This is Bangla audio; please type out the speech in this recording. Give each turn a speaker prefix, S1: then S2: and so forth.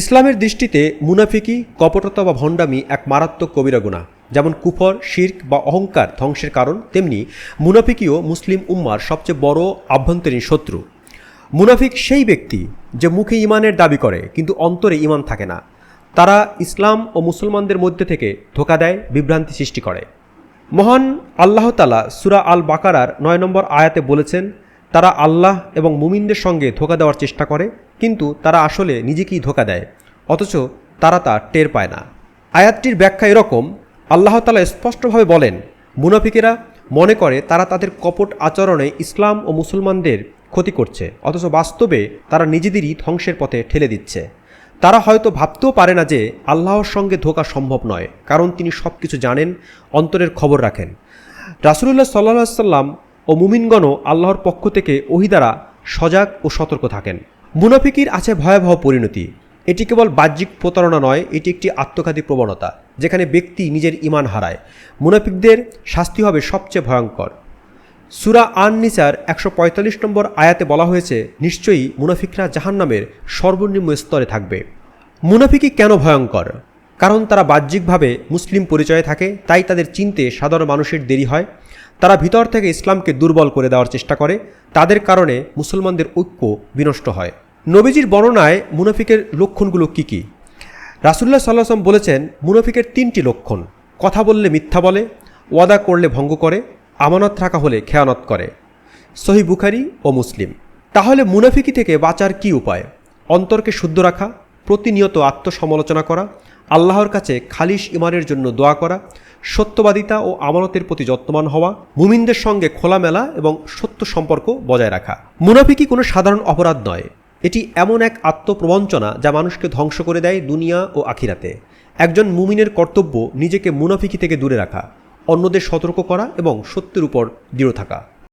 S1: ইসলামের দৃষ্টিতে মুনাফিকি, কপটতা বা ভণ্ডামি এক মারাত্মক কবিরা গুণা। যেমন কুফর, শির্ক বা অহংকার ধ্বংসের কারণ, তেমনি মুনাফিকিও মুসলিম উম্মার সবচেয়ে বড় আভ্যন্তরীণ শত্রু। মুনাফিক সেই ব্যক্তি যে মুখে ইমানের দাবি করে, কিন্তু অন্তরে ইমান থাকে না। তারা ইসলাম ও মুসলমানদের মধ্যে থেকে ধোকা দেয়, বিভ্রান্তি সৃষ্টি করে। মহান আল্লাহতালা সুরা আল বাকারার নয় নম্বর আয়াতে বলেছেন তারা আল্লাহ এবং মুমিনদের সঙ্গে ধোকা দেওয়ার চেষ্টা করে, কিন্তু তারা আসলে নিজেকেই ধোকা দেয়, অথচ তারা তা টের পায় না। আয়াতটির ব্যাখ্যা এরকম, আল্লাহ তালা স্পষ্টভাবে বলেন, মুনাফিকেরা মনে করে তারা তাদের কপট আচরণে ইসলাম ও মুসলমানদের ক্ষতি করছে, অথচ বাস্তবে তারা নিজেদেরই ধ্বংসের পথে ঠেলে দিচ্ছে। তারা হয়তো ভাবতেও পারে না যে আল্লাহর সঙ্গে ধোকা সম্ভব নয়, কারণ তিনি সব কিছু জানেন, অন্তরের খবর রাখেন। রাসুলুল্লাহ সাল্লাহ সাল্লাম ও মুমিনগণও আল্লাহর পক্ষ থেকে ওহি দ্বারা সজাগ ও সতর্ক থাকেন। মুনাফিকির আছে ভয়াবহ পরিণতি। এটি কেবল বাহ্যিক প্রতারণা নয়, এটি একটি আত্মঘাতী প্রবণতা, যেখানে ব্যক্তি নিজের ইমান হারায়। মুনাফিকদের শাস্তি হবে সবচেয়ে ভয়ঙ্কর। সুরা আন নিসার একশো পঁয়তাল্লিশ নম্বর আয়াতে বলা হয়েছে, নিশ্চয়ই মুনাফিকরা জাহান্নামের সর্বনিম্ন স্তরে থাকবে। মুনাফিকি কেন ভয়ঙ্কর? কারণ তারা বাহ্যিকভাবে মুসলিম পরিচয়ে থাকে, তাই তাদের চিনতে সাধারণ মানুষের দেরি হয়। তারা ভিতর থেকে ইসলামকে দুর্বল করে দেওয়ার চেষ্টা করে, তাদের কারণে মুসলমানদের ঐক্য বিনষ্ট হয়। নবীজির বর্ণনায় মুনাফিকের লক্ষণগুলো কী কী? রাসুল্লাহ সাল্লাম বলেছেন, মুনাফিকের তিনটি লক্ষণ। কথা বললে মিথ্যা বলে, ওয়াদা করলে ভঙ্গ করে, আমানত রাখা হলে খেয়ানত করে। সহি বুখারি ও মুসলিম। তাহলে মুনাফিকি থেকে বাঁচার কি উপায়? অন্তরকে শুদ্ধ রাখা, প্রতিনিয়ত আত্মসমালোচনা করা আল্লাহর কাছে খালিশ ইমানের জন্য দোয়া করা, সত্যবাদিতা ও আমানতের প্রতি যত্নবান হওয়া, মুমিনদের সঙ্গে খোলামেলা এবং সত্য সম্পর্ক বজায় রাখা। মুনাফিকি কোনো সাধারণ অপরাধ নয়। এটি এমন এক আত্মপ্রবঞ্চনা যা মানুষকে ধ্বংস করে দেয় দুনিয়া ও আখিরাতে। একজন মুমিনের কর্তব্য নিজেকে মুনাফিকি থেকে দূরে রাখা, অন্যদের সতর্ক করা এবং সত্যের উপর দৃঢ় থাকা।